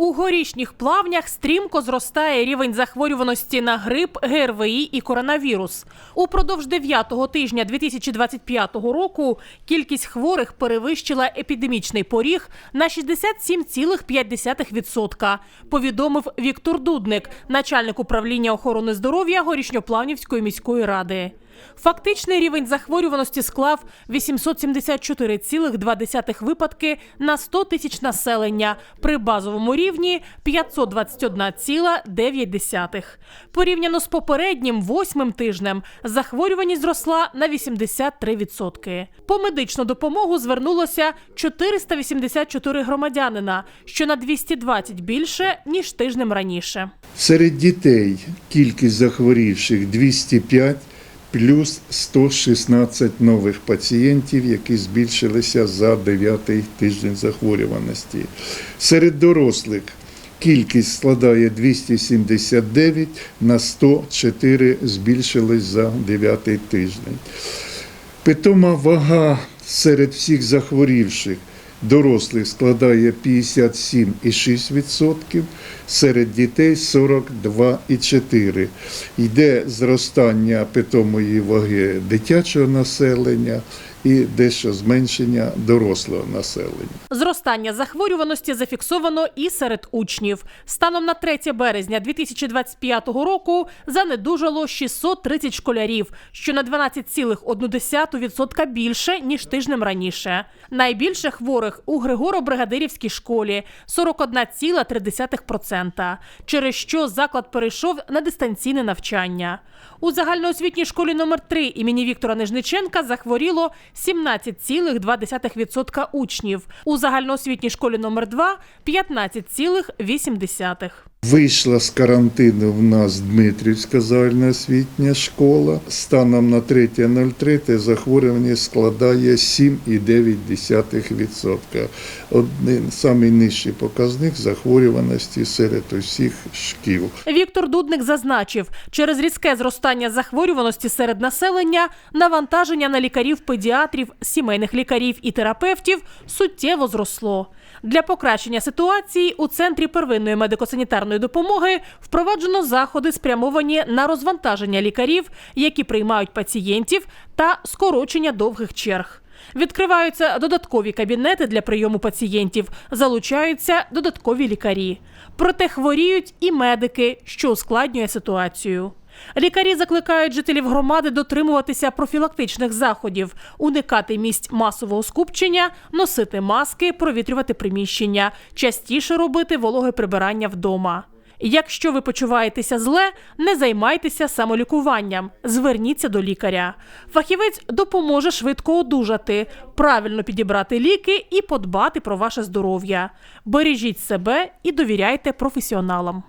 У горішніх плавнях стрімко зростає рівень захворюваності на грип, ГРВІ і коронавірус. Упродовж дев'ятого тижня 2025 року кількість хворих перевищила епідемічний поріг на 67,5%, повідомив Віктор Дудник, начальник управління охорони здоров'я Горішньоплавнівської міської ради. Фактичний рівень захворюваності склав 874,2 випадки на 100 тисяч населення при базовому рівні 521,9. Порівняно з попереднім восьмим тижнем захворюваність зросла на 83%. По медичну допомогу звернулося 484 громадянина, що на 220 більше ніж тижнем раніше. Серед дітей кількість захворівших 205, плюс 116 нових пацієнтів, які збільшилися за 9 тиждень захворюваності. Серед дорослих кількість складає 279, на 104 збільшились за 9 тиждень. Питома вага серед всіх захворівших дорослих складає 57,6%, серед дітей 42,4%. Йде зростання питомої ваги дитячого населення і дещо зменшення дорослого населення. Зростання захворюваності зафіксовано і серед учнів. Станом на 3 березня 2025 року занедужало 630 школярів, що на 12,1% більше ніж тижнем раніше. Найбільше хворих у Григоро-Бригадирівській школі 41,3%, через що заклад перейшов на дистанційне навчання. У загальноосвітній школі номер 3 імені Віктора Нижниченка захворіло 17,2% учнів. У загальноосвітній школі номер 2 15,8%. Вийшла з карантину в нас Дмитрівська загальноосвітня школа. Станом на 3.03 захворювання складає 7,9%. Один самий нижчий показник захворюваності серед усіх шкіл. Віктор Дудник зазначив, через різке зростання захворюваності серед населення навантаження на лікарів, педіатрів, сімейних лікарів і терапевтів суттєво зросло. Для покращення ситуації у центрі первинної медико-санітарної допомоги впроваджено заходи, спрямовані на розвантаження лікарів, які приймають пацієнтів, та скорочення довгих черг. Відкриваються додаткові кабінети для прийому пацієнтів, залучаються додаткові лікарі. Проте хворіють і медики, що ускладнює ситуацію. Лікарі закликають жителів громади дотримуватися профілактичних заходів, уникати місць масового скупчення, носити маски, провітрювати приміщення, частіше робити вологе прибирання вдома. Якщо ви почуваєтеся зле, не займайтеся самолікуванням, зверніться до лікаря. Фахівець допоможе швидко одужати, правильно підібрати ліки і подбати про ваше здоров'я. Бережіть себе і довіряйте професіоналам.